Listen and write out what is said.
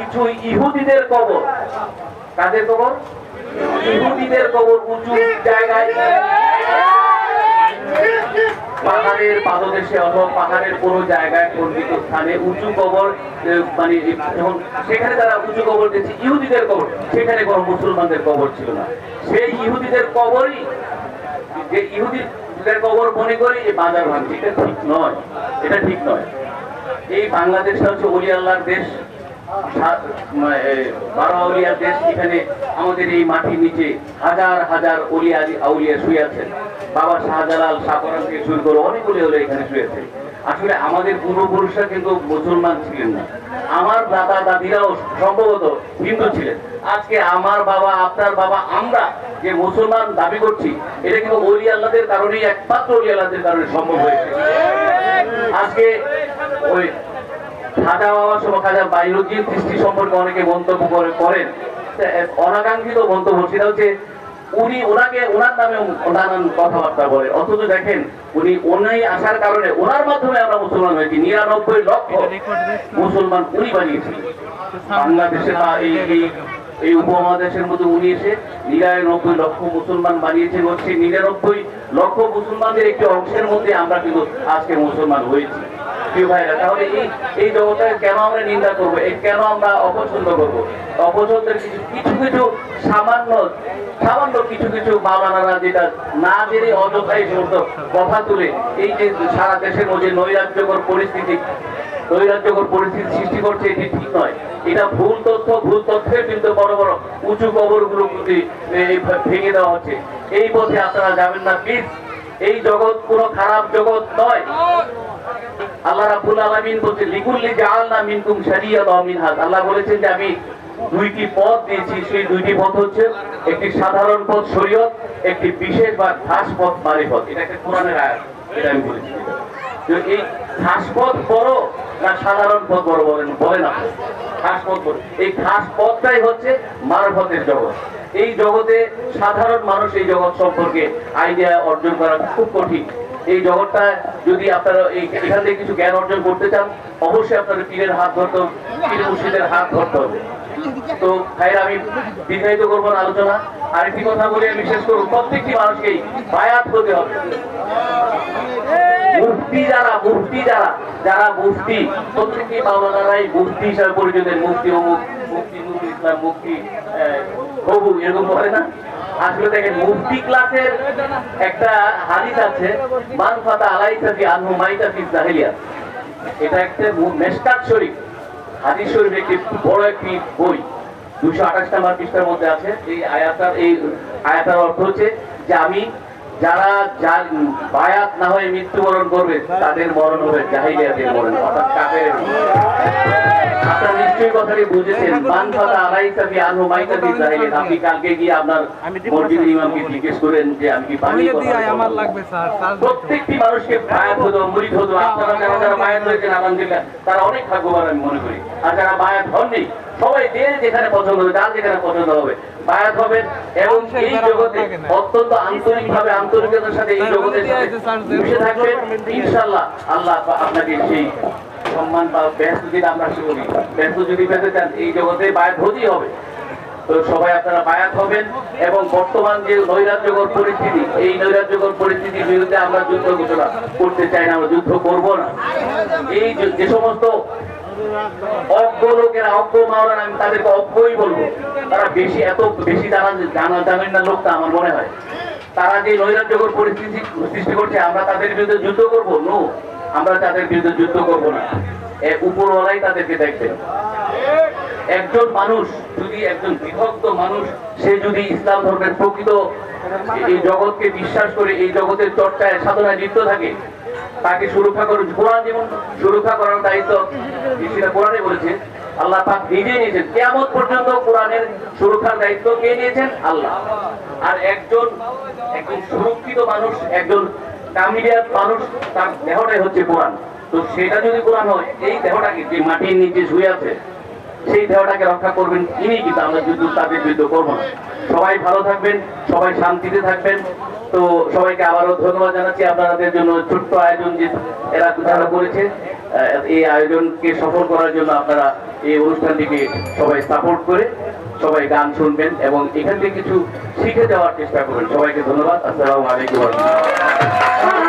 কিছু ইহুদিদের কবর। কাদের কবর? ইহুদিদের কবর উঁচু পাহাড়ের পাদদেশে অথবা পাহাড়ের কোনো জায়গায় খন্ডিত স্থানে উঁচু কবর মানে যখন সেখানে তারা উঁচু কবর দিয়েছে। ইহুদিদের কবর, সেখানে কোনো মুসলমানদের কবর ছিল না। সেই ইহুদিদের কবরই, যে ইহুদিদের কবর মনে করি যে বাজার ভাঙছে, এটা ঠিক নয়। এটা ঠিক নয়। এই বাংলাদেশটা হচ্ছে অলি আল্লাহর দেশ। দেশ, এখানে আমাদের এই মাটির নিচে হাজার হাজার আউলিয়া শুয়ে আছেন। বাবা শাহজালাল থেকে শুরু করে অনেকগুলি এখানে শুয়েছে আসলে আমাদের পূর্বপুরুষরা কিন্তু মুসলমান ছিলেন না। আমার দাদা দাদিরাও সম্ভবত হিন্দু ছিলেন। আজকে আমার বাবা, আপনার বাবা, আমরা যে মুসলমান দাবি করছি, এটা কিন্তু অলি আল্লাহদের কারণেই, একমাত্র অলি আল্লাহদের কারণে সম্ভব হয়েছে। আজকে ওই খাজা বাবা সহ খাজা বাইরুদ্দিন সৃষ্টি সম্পর্কে অনেকে মন্তব্য করে করেন। অনাকাঙ্ক্ষিত মন্তব্য সেটা হচ্ছে উনি ওনাকে ওনার নামে নানান কথাবার্তা বলে। অথচ দেখেন উনি ওনাই আসার কারণে ওনার মাধ্যমে আমরা মুসলমান হয়েছি। নিরানব্বই লক্ষ মুসলমান উনি বানিয়েছিলেন বাংলাদেশে বা এই এই এই উপমহাদেশের মধ্যে উনি এসে নিরানব্বই লক্ষ মুসলমান বানিয়েছেন। হচ্ছে নিরানব্বই লক্ষ মুসলমানদের একটি অংশের মধ্যে আমরা কিন্তু আজকে মুসলমান হয়েছি। নৈরাজ্যকর পরিস্থিতি নৈরাজ্যকর পরিস্থিতি সৃষ্টি করছে, এটি ঠিক নয়। এটা ভুল তথ্য, ভুল তথ্যের কিন্তু বড় বড় উঁচু কবরগুলো ভেঙে দেওয়া হচ্ছে। এই পথে আপনারা যাবেন না প্লিজ এই জগৎ কোনো খারাপ জগৎ নয়। আল্লাহ রাব্বুল আলামিন বলছে লিকুল্লি জাআলনা মিনকুম শারিয়াতাও ওয়া মিনহাজ। আল্লাহ বলেছেন যে, আমি দুইটি পথ দিয়েছি, সেই দুইটি পথ হচ্ছে একটি সাধারণ পথ শরীয়ত, একটি বিশেষ বা খাস পথ মারিফত। এটা একটা কোরআনের আয়াত, এটা আমি বলেছি। এই খাস পথ বড় না সাধারণ পথ বড় বলেন বলেন আপনি। খাস পথ এই খাস পথটাই হচ্ছে মারফতের জগৎ। এই জগতে সাধারণ মানুষ এই জগৎ সম্পর্কে আইডিয়া অর্জন করা খুব কঠিন। এই জগৎটা যদি আপনারা এখান থেকে কিছু জ্ঞান অর্জন করতে চান, অবশ্যই আপনাদের পীরের হাত ধরতে হবে, পীর মুর্শিদের হাত ধরতে হবে। তো ভাইরা আমি দীর্ঘায়িত করব না আলোচনা। আরেকটি কথা বলে আমি শেষ করব। প্রত্যেকটি মানুষকেই বায়াত হতে হবে। মুফতি যারা মুফতি যারা যারা মুফতি প্রত্যেকটি মাওলানারাই মুফতি হিসাবে পরিচিত মুফতি অমুক এরকম বলে না? বড় একটি বই। মধ্যে আছে, এই আয়াতার এই আয়াতার অর্থ হচ্ছে যে আমি যারা যার বায়াত না হয়ে মৃত্যুবরণ করবে তাদের মরণ হবে জাহিলিয়াতের মরণ অর্থাৎ কাফের। আপনারা নিশ্চয়ই কথাটি বুঝেছেন। মান ফাতা আলাইসা ফি আনহু মাইতা ফি জাহিলিয়াত। আপনি কালকে গিয়ে আপনার মসজিদের ইমামকে জিজ্ঞেস করেন যে আমি কি পানি? আমার লাগবে স্যার প্রত্যেকটি মানুষকে বায়াত হতো মুরিদ হতো। আপনারা যারা যারা বায়াত হয়েছেন আলহামদুলিল্লাহ তারা অনেক ভাগ্যবান আমি মনে করি। আর যারা বায়াত হননি সবাই যে যেখানে পছন্দ হবে যার যেখানে পছন্দ হবে বায়াত হবেন এবং এই জগতে অত্যন্ত আন্তরিক ভাবে আন্তরিকতার সাথে এই জগতের সাথে মিশে থাকবেন। ইনশাল্লাহ আল্লাহ আপনাকে সেই সম্মান বা ব্যস্ত যদি আমরা ব্যস্ত যদি পেতে চান এই জগতে বায়াত হতেই হবে। তো সবাই আপনারা বায়াত হবেন এবং বর্তমান যে নৈরাজ্যকর পরিস্থিতি এই নৈরাজ্যকর পরিস্থিতির বিরুদ্ধে আমরা যুদ্ধ ঘোষণা করতে চাই না আমরা যুদ্ধ করব না। এই যে সমস্ত অজ্ঞ লোকেরা, অজ্ঞ মাওলানা, আমি তাদেরকে অজ্ঞই বলব। তারা বেশি এত বেশি জানা জানা জানেন না লোকটা, আমার মনে হয়। তারা যে নৈরাজ্যকর পরিস্থিতি সৃষ্টি করছে, আমরা তাদের বিরুদ্ধে যুদ্ধ করব? নো, আমরা তাদের বিরুদ্ধে যুদ্ধ না। উপরওয়ালাই তাদেরকে দেখবেন একজন মানুষ যদি, একজন বিভক্ত মানুষ, সে যদি ইসলাম ধর্মের প্রকৃত এই জগৎকে বিশ্বাস করে, এই জগতের চর্চায়, সাধনায় লিপ্ত থাকে তাকে সুরক্ষা করে কোরআন যেমন সুরক্ষা করার দায়িত্ব সেটা কোরআনে বলেছে, আল্লাহ পাক নিজে নিয়েছেন। কেমন পর্যন্ত কোরআনের সুরক্ষার দায়িত্ব কে নিয়েছেন? আল্লাহ। আর একজন একজন সুরক্ষিত মানুষ, একজন কামিলিয়ার মানুষ, তার দেহটাই হচ্ছে কোরআন। তো সেটা যদি কোরআন হয়, এই দেহটাকে যে মাটির নিচে শুয়ে আছে সেই দেহটাকে রক্ষা করবেন ইনি কিন্তু আমরা যুদ্ধ তাদের যুদ্ধ করব না। সবাই ভালো থাকবেন, সবাই শান্তিতে থাকবেন। তো সবাইকে আবারও ধন্যবাদ জানাচ্ছি আপনাদের জন্য ছোট্ট আয়োজন যে এরা যারা করেছে। এই আয়োজনকে সফল করার জন্য আপনারা এই অনুষ্ঠানটিকে সবাই সাপোর্ট করে সবাই গান শুনবেন এবং এখান থেকে কিছু শিখে যাওয়ার চেষ্টা করবেন। সবাইকে ধন্যবাদ। আসসালামু আলাইকুম।